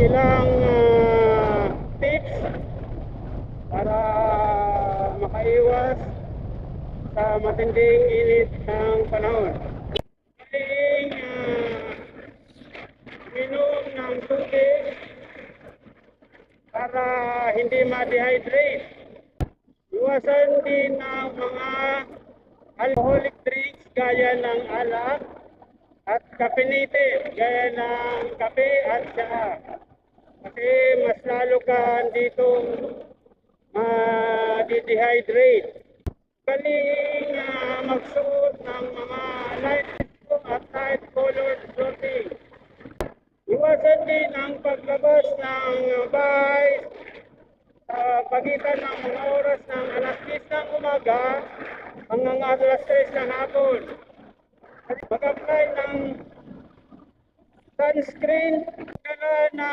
ilang ah, tips para makaiwas sa matinding init ng panahon. Maling ah, minom ng tubig para hindi ma-dehydrate. Iwasan din ng mga alcoholic drinks gaya ng alak at caffeinated gaya ng kape at tsaa. Kasi mas lalo ka dito ma-dehydrate. Galing uh, magsuot ng mga light at light colored clothing. Iwasan din ang paglabas ng bahay sa pagitan ng mga oras ng alas 10 ng umaga hanggang alas 3 ng hapon. Mag-apply ng sunscreen, dala ng